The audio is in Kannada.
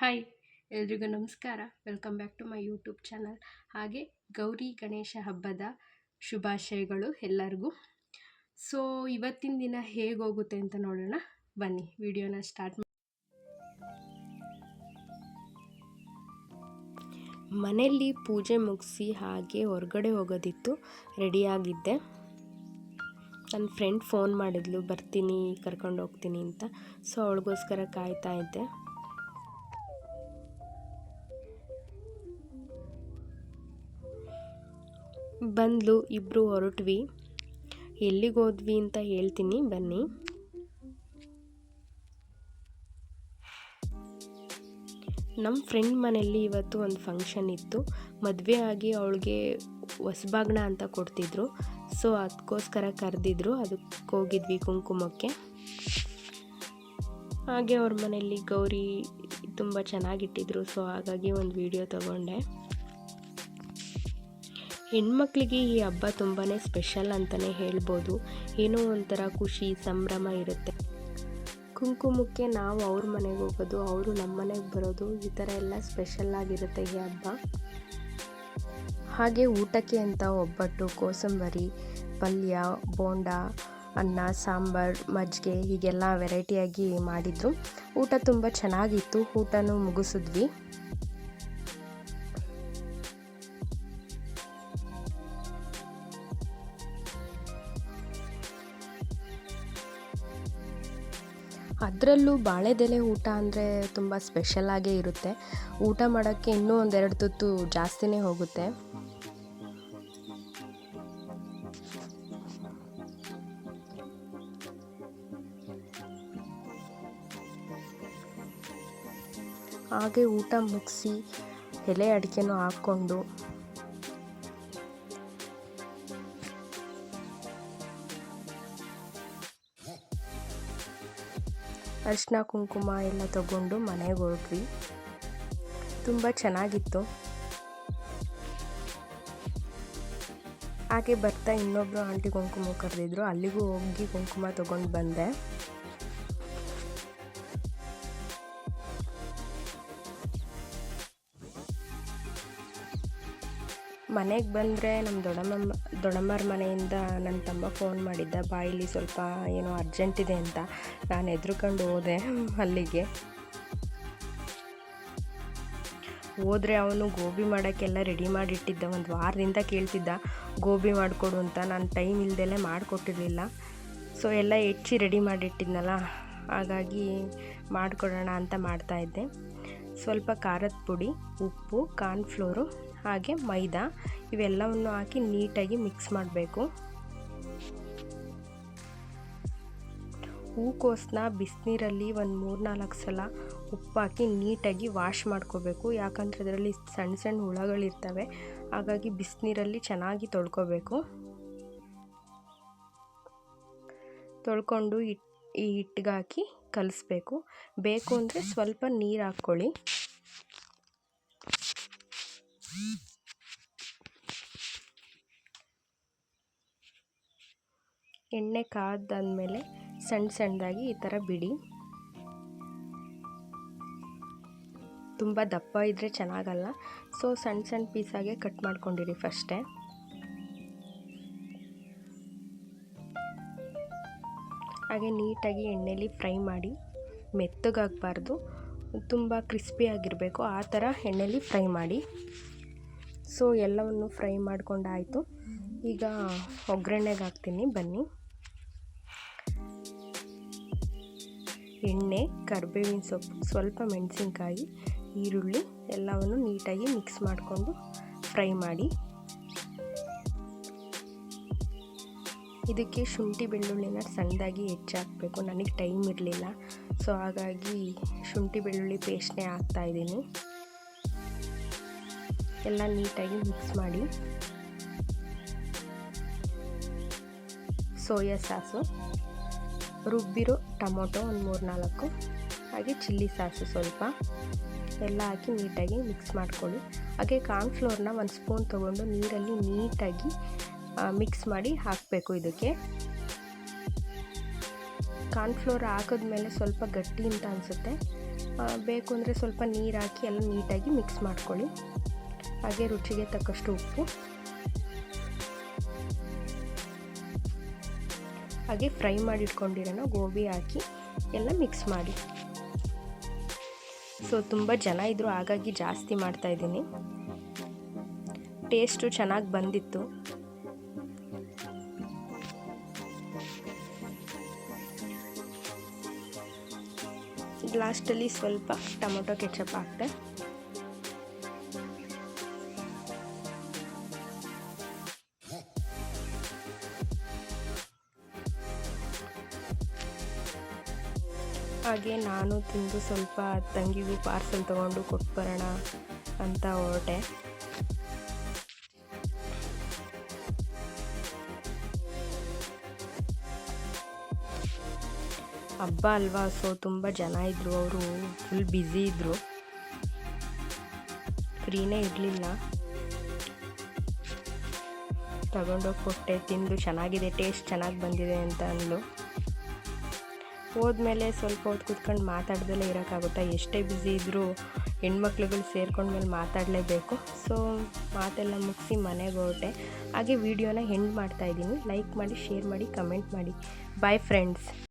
ಹಾಯ್ ಎಲ್ರಿಗೂ ನಮಸ್ಕಾರ. Welcome back to my YouTube channel ಹಾಗೆ ಗೌರಿ ಗಣೇಶ ಹಬ್ಬದ ಶುಭಾಶಯಗಳು ಎಲ್ಲರಿಗೂ. ಸೊ ಇವತ್ತಿನ ದಿನ ಹೇಗೆ ಹೋಗುತ್ತೆ ಅಂತ ನೋಡೋಣ. ಬನ್ನಿ, ವಿಡಿಯೋನ ಸ್ಟಾರ್ಟ್ ಮನೆಯಲ್ಲಿ ಪೂಜೆ ಮುಗಿಸಿ ಹಾಗೆ ಹೊರಗಡೆ ಹೋಗೋದಿತ್ತು. ರೆಡಿಯಾಗಿದ್ದೆ ನನ್ನ ಫ್ರೆಂಡ್ ಫೋನ್ ಮಾಡಿದ್ಲು, ಬರ್ತೀನಿ, ಕರ್ಕೊಂಡು ಹೋಗ್ತೀನಿ ಅಂತ. ಸೊ ಅವಳಿಗೋಸ್ಕರ ಕಾಯ್ತಾ ಇದ್ದೆ. ಬಂದ್ಲು ಇಬ್ಬರು ಹೊರಟ್ವಿ. ಎಲ್ಲಿಗೆ ಹೋದ್ವಿ ಅಂತ ಹೇಳ್ತೀನಿ, ಬನ್ನಿ. ನಮ್ಮ ಫ್ರೆಂಡ್ ಮನೆಯಲ್ಲಿ ಇವತ್ತು ಒಂದು ಫಂಕ್ಷನ್ ಇತ್ತು. ಮದುವೆ ಆಗಿ ಅವಳಿಗೆ ಹೊಸಬಾಗ್ನ ಅಂತ ಕೊಡ್ತಿದ್ರು. ಸೊ ಅದಕ್ಕೋಸ್ಕರ ಕರೆದಿದ್ರು. ಅದಕ್ಕೆ ಹೋಗಿದ್ವಿ ಕುಂಕುಮಕ್ಕೆ. ಹಾಗೆ ಅವ್ರ ಮನೆಯಲ್ಲಿ ಗೌರಿ ತುಂಬ ಚೆನ್ನಾಗಿಟ್ಟಿದ್ರು ಸೊ ಹಾಗಾಗಿ ಒಂದು ವಿಡಿಯೋ ತಗೊಂಡೆ. ಹೆಣ್ಮಕ್ಳಿಗೆ ಈ ಹಬ್ಬ ತುಂಬಾ ಸ್ಪೆಷಲ್ ಅಂತಲೇ ಹೇಳ್ಬೋದು. ಏನೋ ಒಂಥರ ಖುಷಿ, ಸಂಭ್ರಮ ಇರುತ್ತೆ. ಕುಂಕುಮಕ್ಕೆ ನಾವು ಅವ್ರ ಮನೆಗೆ ಹೋಗೋದು, ಅವರು ನಮ್ಮ ಮನೆಗೆ ಬರೋದು, ಈ ಥರ ಎಲ್ಲ ಸ್ಪೆಷಲ್ ಆಗಿರುತ್ತೆ ಈ ಹಬ್ಬ. ಹಾಗೆ ಊಟಕ್ಕೆ ಅಂತ ಒಬ್ಬಟ್ಟು, ಕೋಸಂಬರಿ, ಪಲ್ಯ, ಬೋಂಡ, ಅನ್ನ, ಸಾಂಬಾರು, ಮಜ್ಜಿಗೆ ಹೀಗೆಲ್ಲ ವೆರೈಟಿಯಾಗಿ ಮಾಡಿದ್ರು. ಊಟ ತುಂಬ ಚೆನ್ನಾಗಿತ್ತು. ಊಟನೂ ಮುಗಿಸಿದ್ವಿ. ಅದರಲ್ಲೂ ಬಾಳೆದೆಲೆ ಊಟ ಅಂದರೆ ತುಂಬ ಸ್ಪೆಷಲಾಗೇ ಇರುತ್ತೆ. ಊಟ ಮಾಡೋಕ್ಕೆ ಇನ್ನೂ ಒಂದೆರಡು ತುತ್ತು ಜಾಸ್ತಿನೇ ಹೋಗುತ್ತೆ. ಹಾಗೆ ಊಟ ಮುಗಿಸಿ ಎಲೆ ಅಡಿಕೆನೂ ಹಾಕ್ಕೊಂಡು ಅರಿಶಿನ, ಕುಂಕುಮ ಎಲ್ಲ ತಗೊಂಡು ಮನೆಗೆ ಹೊರಟ್ವಿ ತುಂಬ ಚೆನ್ನಾಗಿತ್ತು. ಹಾಗೆ ಬರ್ತಾ ಇನ್ನೊಬ್ಬರು ಆಂಟಿ ಕುಂಕುಮ ಕರೆದಿದ್ರು. ಅಲ್ಲಿಗೂ ಹೋಗಿ ಕುಂಕುಮ ತಗೊಂಡು ಬಂದೆ. ಮನೆಗೆ ಬಂದರೆ ನಮ್ಮ ದೊಡ್ಡಮ್ಮ ದೊಡ್ಡಮ್ಮರ ಮನೆಯಿಂದ ನನ್ನ ತಮ್ಮ ಫೋನ್ ಮಾಡಿದ್ದ, ಬಾಯಿಲಿ ಸ್ವಲ್ಪ ಏನೋ ಅರ್ಜೆಂಟ್ ಇದೆ ಅಂತ ನಾನು ಎದ್ರುಕೊಂಡು ಹೋದೆ ಅಲ್ಲಿಗೆ. ಹೋದರೆ ಅವನು ಗೋಬಿ ಮಾಡೋಕ್ಕೆಲ್ಲ ರೆಡಿ ಮಾಡಿಟ್ಟಿದ್ದ, ಒಂದು ವಾರದಿಂದ ಕೇಳ್ತಿದ್ದ, ಗೋಬಿ ಮಾಡಿಕೊಡು ಅಂತ, ನಾನು ಟೈಮ್ ಇಲ್ದೆಲ್ಲೇ ಮಾಡಿಕೊಟ್ಟಿರಲಿಲ್ಲ. ಸೊ ಎಲ್ಲ ಹೆಚ್ಚಿ ರೆಡಿ ಮಾಡಿಟ್ಟಿದ್ನಲ್ಲ, ಹಾಗಾಗಿ ಮಾಡಿಕೊಡೋಣ ಅಂತ ಮಾಡ್ತಾಯಿದ್ದೆ ಸ್ವಲ್ಪ ಖಾರದ ಪುಡಿ, ಉಪ್ಪು ಕಾರ್ನ್ಫ್ಲೋರು ಹಾಗೆ ಮೈದಾ ಇವೆಲ್ಲವನ್ನು ಹಾಕಿ ನೀಟಾಗಿ ಮಿಕ್ಸ್ ಮಾಡಬೇಕು. ಹೂಕೋಸನ್ನ ಬಿಸಿನೀರಲ್ಲಿ ಒಂದು ಮೂರು ನಾಲ್ಕು ಸಲ ಉಪ್ಪು ಹಾಕಿ ನೀಟಾಗಿ ವಾಶ್ ಮಾಡ್ಕೋಬೇಕು. ಯಾಕಂದರೆ ಅದರಲ್ಲಿ ಸಣ್ಣ ಸಣ್ಣ ಹುಳಗಳಿರ್ತವೆ, ಹಾಗಾಗಿ ಬಿಸಿನೀರಲ್ಲಿ ಚೆನ್ನಾಗಿ ತೊಳ್ಕೊಬೇಕು. ತೊಳ್ಕೊಂಡು ಇಟ್, ಈ ಹಿಟ್ಟಿಗೆ ಹಾಕಿ ಕಲಿಸ್ಬೇಕು. ಬೇಕು ಅಂದರೆ ಸ್ವಲ್ಪ ನೀರು ಹಾಕ್ಕೊಳ್ಳಿ. ಎಣ್ಣೆ ಕಾದಾದ್ಮೇಲೆ ಸಣ್ಣ ಸಣ್ಣದಾಗಿ ಈ ಥರ ಬಿಡಿ. ತುಂಬ ದಪ್ಪ ಇದ್ದರೆ ಚೆನ್ನಾಗಲ್ಲ. ಸೊ ಸಣ್ಣ ಸಣ್ಣ ಪೀಸಾಗೆ ಕಟ್ ಮಾಡ್ಕೊಂಡಿರಿ ಫಸ್ಟೇ. ಹಾಗೆ ನೀಟಾಗಿ ಎಣ್ಣೆಲಿ ಫ್ರೈ ಮಾಡಿ ಮೆತ್ತಗಾಗಬಾರ್ದು. ತುಂಬ ಕ್ರಿಸ್ಪಿಯಾಗಿರಬೇಕು ಆ ಥರ ಎಣ್ಣೆಲಿ ಫ್ರೈ ಮಾಡಿ. ಸೊ ಎಲ್ಲವನ್ನು ಫ್ರೈ ಮಾಡ್ಕೊಂಡಾಯಿತು. ಈಗ ಒಗ್ಗರಣೆಗೆ ಹಾಕ್ತೀನಿ. ಬನ್ನಿ. ಎಣ್ಣೆ, ಕರ್ಬೇವಿನ ಸೊಪ್ಪು, ಸ್ವಲ್ಪ ಮೆಣಸಿನ್ಕಾಯಿ, ಈರುಳ್ಳಿ ಎಲ್ಲವನ್ನು ನೀಟಾಗಿ ಮಿಕ್ಸ್ ಮಾಡಿಕೊಂಡು ಫ್ರೈ ಮಾಡಿ. ಇದಕ್ಕೆ ಶುಂಠಿ ಬೆಳ್ಳುಳ್ಳಿನ ಸಣ್ಣದಾಗಿ ಹೆಚ್ಚಾಕಬೇಕು ನನಗೆ ಟೈಮ್ ಇರಲಿಲ್ಲ. ಸೊ ಹಾಗಾಗಿ ಶುಂಠಿ ಬೆಳ್ಳುಳ್ಳಿ ಪೇಸ್ಟ್ನೇ ಹಾಕ್ತಾಯಿದ್ದೀನಿ ಎಲ್ಲ ನೀಟಾಗಿ ಮಿಕ್ಸ್ ಮಾಡಿ. ಸೋಯಾ ಸಾಸು, ರುಬ್ಬಿರೋ ಟೊಮೊಟೊ ಒಂದು ಮೂರು ನಾಲ್ಕು ಹಾಗೆ ಚಿಲ್ಲಿ ಸಾಸು ಸ್ವಲ್ಪ. ಎಲ್ಲ ಹಾಕಿ ನೀಟಾಗಿ ಮಿಕ್ಸ್ ಮಾಡ್ಕೊಳ್ಳಿ. ಹಾಗೆ ಕಾರ್ನ್ಫ್ಲೋರ್ನ ಒಂದು ಸ್ಪೂನ್ ತೊಗೊಂಡು ನೀರಲ್ಲಿ ನೀಟಾಗಿ ಮಿಕ್ಸ್ ಮಾಡಿ ಹಾಕಬೇಕು ಇದಕ್ಕೆ. ಕಾರ್ನ್ಫ್ಲೋರ್ ಹಾಕಿದ್ಮೇಲೆ ಸ್ವಲ್ಪ ಗಟ್ಟಿ ಅಂತ ಅನಿಸುತ್ತೆ. ಬೇಕು ಅಂದರೆ ಸ್ವಲ್ಪ ನೀರು ಹಾಕಿ ಎಲ್ಲ ನೀಟಾಗಿ ಮಿಕ್ಸ್ ಮಾಡ್ಕೊಳ್ಳಿ. ಹಾಗೆ ರುಚಿಗೆ ತಕ್ಕಷ್ಟು ಉಪ್ಪು. ಹಾಗೆ ಫ್ರೈ ಮಾಡಿಟ್ಕೊಂಡಿರೋಣ ಗೋಬಿ ಹಾಕಿ ಎಲ್ಲ ಮಿಕ್ಸ್ ಮಾಡಿ. ಸೊ, ತುಂಬ ಜನ ಇದ್ದರು ಹಾಗಾಗಿ ಜಾಸ್ತಿ ಮಾಡ್ತಾ ಇದ್ದೀನಿ. ಟೇಸ್ಟು ಚೆನ್ನಾಗಿ ಬಂದಿತ್ತು. ಲಾಸ್ಟಲ್ಲಿ ಸ್ವಲ್ಪ ಟೊಮೊಟೊ ಕೆಚಪ್ ಹಾಕ್ತೆ. ಹಾಗೆ ನಾನು ತಿಂದು ಸ್ವಲ್ಪ ತಂಗಿಗೂ ಪಾರ್ಸೆಲ್ ತೊಗೊಂಡು ಕೊಟ್ಟು ಬರೋಣ ಅಂತ ಹೊರಟೆ. ಹಬ್ಬ ಅಲ್ವಾ? ಸೊ ತುಂಬ ಜನ ಇದ್ದರು ಅವರು ಫುಲ್ ಬ್ಯುಸಿ ಇದ್ದರು ಫ್ರೀನೇ ಇರಲಿಲ್ಲ. ತಗೊಂಡೋಗಿ ಕೊಟ್ಟೆ, ತಿಂದು ಚೆನ್ನಾಗಿದೆ ಟೇಸ್ಟ್ ಚೆನ್ನಾಗಿ ಬಂದಿದೆ ಅಂತ ಅಂದ್ಲು. ಹೋದ್ಮೇಲೆ ಸ್ವಲ್ಪ ಹೊತ್ತು ಕುತ್ಕೊಂಡು ಮಾತಾಡ್ದಲೇ ಇರೋಕ್ಕಾಗುತ್ತಾ? ಎಷ್ಟೇ ಬ್ಯುಸಿ ಇದ್ದರೂ ಹೆಣ್ಮಕ್ಳುಗಳು ಸೇರ್ಕೊಂಡ್ಮೇಲೆ ಮಾತಾಡಲೇಬೇಕು. ಸೊ ಮಾತೆಲ್ಲ ಮುಗಿಸಿ ಮನೆಗೆ ಹೊರಟೆ. ಹಾಗೆ ವಿಡಿಯೋನ ಹೆಂಡ್ ಮಾಡ್ತಾಯಿದ್ದೀನಿ ಲೈಕ್ ಮಾಡಿ ಶೇರ್ ಮಾಡಿ ಕಮೆಂಟ್ ಮಾಡಿ. Bye friends